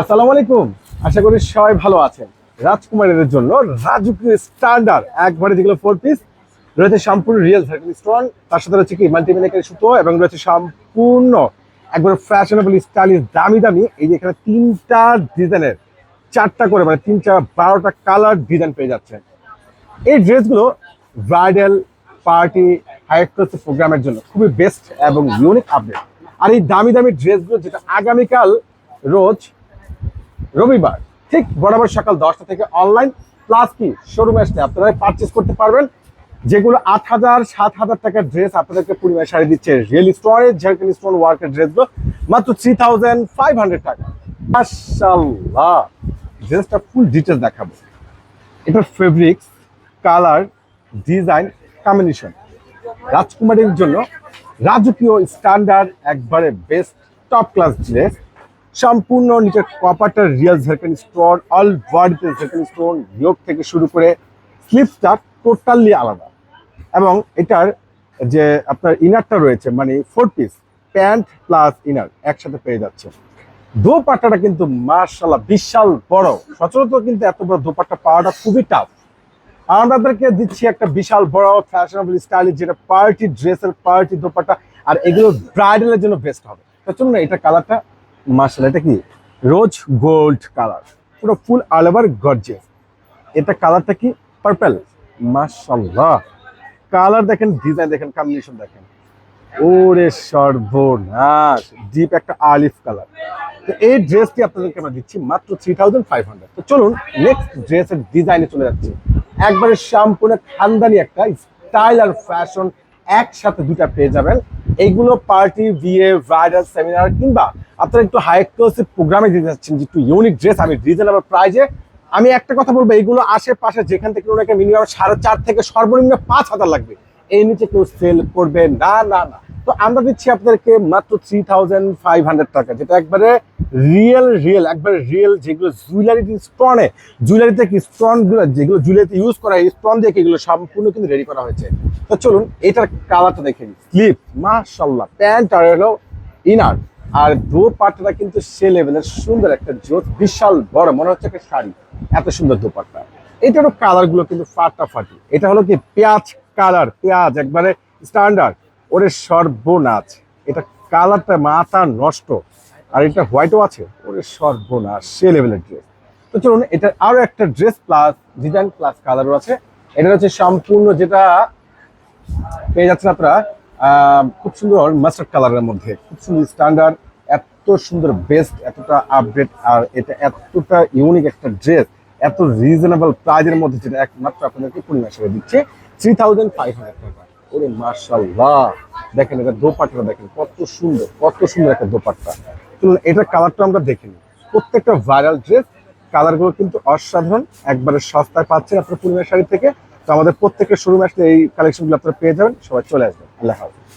আসসালামু আলাইকুম। আশা করি সবাই ভালো আছেন। রাজকুমারীদের জন্য রাজকীয় স্ট্যান্ডার্ড একবারে যেগুলো ফোর পিস রয়েছে সম্পূর্ণ রিয়েল সার্কেল স্টোন তার সাথে রয়েছে কি? মাল্টিমিনেকের সুতো এবং রয়েছে সম্পূর্ণ একবার ফ্যাশনেবল স্টাইলিশ দামি দামি এই যে এখানে তিনটা ডিজাইনের চারটা করে মানে তিন চার বারোটা কালার ডিজাইন পেয়ে যাচ্ছেন। এই ড্রেসগুলো ব্রাইডাল পার্টি হাইক্রস প্রোগ্রামের জন্য খুবই বেস্ট এবং ইউনিক আপডেট আর এই দামি দামি ড্রেসগুলো যেটা আগামীকাল রোজ রবিবার ঠিক বরাবর সকাল দশটা থেকে অনলাইন প্লাস কি শোরুমে আসলে আপনারা পারচেস করতে পারবেন, যেগুলো আট হাজার, সাত হাজার টাকার ড্রেস আপনাদেরকে পূর্ণিমা শাড়ি দিচ্ছে রিয়েল স্টোরেজ ঝাড়খান স্টোন ওয়ার্কের ড্রেসগুলো মাত্র থ্রি থাউজেন্ড ফাইভ হান্ড্রেড টাকা। মাশাল্লাহ ড্রেসটা ফুল ডিটেলস দেখাবো। এটার ফেব্রিক্স কালার ডিজাইন কম্বিনেশন রাজকুমারীর জন্য রাজকীয় স্ট্যান্ডার্ড একবারে বেস্ট টপ ক্লাস ড্রেস সম্পূর্ণ নিচের কপারটা রিয়েল ঝারকান স্টোন অল বডিতে ঝারকান স্টোন ইয়োগ থেকে শুরু করে স্লিপটা টোটালি আলাদা। এবং এটার যে আপনার ইনারটা রয়েছে মানে four piece pant plus inner একসাথে পেয়ে যাচ্ছে। দোপাট্টাটা কিন্তু মার্শাল্লাহ বিশাল বড়। সচরাচর কিন্তু এত বড় দোপাট্টা পাওয়াটা খুবই টাফ আমাদেরকে দিচ্ছি একটা বিশাল বড় ফ্যাশনেবল স্টাইলিশ যেটা পার্টি ড্রেসের পার্টি দোপাট্টা, আর এগুলো ব্রাইডালের জন্য বেস্ট হবে। তার জন্য এটা কালারটা মার্শাল, এটা কি? Rose gold colour. পুরো ফুল অল ওভার গর্জিয়াস। এটা কালারটা কি? পার্পল। মার্শাল্লাহ। কালার দেখেন, ডিজাইন দেখেন কম্বিনেশন দেখেন। ওরে সর্বনাশ। ডিপ একটা আলিফ কালার। তো এই ড্রেসটি আপনাদেরকে আমরা দিচ্ছি মাত্র থ্রি থাউজেন্ড ফাইভ হান্ড্রেড তো চলুন নেক্সট ড্রেসের ডিজাইনে চলে যাচ্ছে। একবারে সম্পূর্ণ খানদানি একটা স্টাইল আর ফ্যাশন একসাথে দুটা পেয়ে যাবেন। এইগুলো পার্টি, বিয়ে ব্রাইডাল সেমিনার কিংবা আপনারা একটু হাই এক্সক্লুসিভ প্রোগ্রামে দিতে যাচ্ছেন, যে একটু ইউনিক ড্রেস আমি রিজনেবল প্রাইজে আমি একটা কথা বলব, এইগুলো আশেপাশে যেখান থেকে ওনাকে মিনিমাম সাড়ে চার থেকে সর্বনিম্ন পাঁচ হাজার লাগবে। এই নিচে কেউ সেল করবে না না না। তো আমরা দিচ্ছি আপনাদেরকে মাত্র থ্রি থাউজেন্ড ফাইভ হান্ড্রেড টাকা, যেটা একবারে রিয়েল রিয়েল একবারে রিয়েল যেগুলো জুয়েলারি স্টোনে জুয়েলারিতে কি স্টোনগুলো যেগুলো জুয়েলারিতে ইউজ করা হয় স্টোন দিয়ে এগুলো সম্পূর্ণ কিন্তু রেডি করা হয়েছে। তো চলুন, এটার কালারটা দেখে নিই। স্লিপ মাশাল্লাহ প্যান্ট আর হলো ইনার আর দো পাটটা কিন্তু সে লেভেলের সুন্দর একটা জোত বিশাল বড়, মনে হচ্ছে একটা শাড়ি। এত সুন্দর দোপাট্টা। এটারও কালারগুলো কিন্তু ফাটাফাটি। এটা হলো কি পেঁয়াজ কালার, পেঁয়াজ একবারে স্ট্যান্ডার্ড। ওরে সর্বনাশ। এটা কালারটা মাথা নষ্ট। আর এটা হোয়াইটও আছে। ওরে সর্বনাশ, সে লেভেলের ড্রেস তো চলুন, এটা আরও একটা ড্রেস প্লাস ডিজাইন প্লাস কালারও আছে। এটা হচ্ছে সম্পূর্ণ যেটা পেয়ে যাচ্ছেন আপনারা। খুব সুন্দর মাস্টার কালারের মধ্যে, খুব সুন্দর স্ট্যান্ডার্ড এত সুন্দর বেস্ট এতটা আপডেট আর এটা এতটা ইউনিক একটা ড্রেস এত রিজনেবল প্রাইজের মধ্যে যেটা একমাত্র আপনাদেরকে পূর্ণিমা হিসেবে দিচ্ছে থ্রি থাউজেন্ড ফাইভ হান্ড্রেড টাকা। ওরে মার্শাল্লাহ দেখেন এটা দোপাট্টা দেখেন, কত সুন্দর কত সুন্দর একটা দোপাট্টা। চলুন, এটার কালারটা আমরা দেখে নিই। প্রত্যেকটা ভাইরাল ড্রেস কালারগুলো কিন্তু অসাধারণ, একবারে সস্তায় পাচ্ছেন আপনার পূর্ণিমা শাড়ি থেকে। তো আমাদের প্রত্যেকের শোরুমে আসলে এই কালেকশনগুলো আপনারা পেয়ে যাবেন, সবাই চলে আসবেন। আল্লাহ হাফিজ।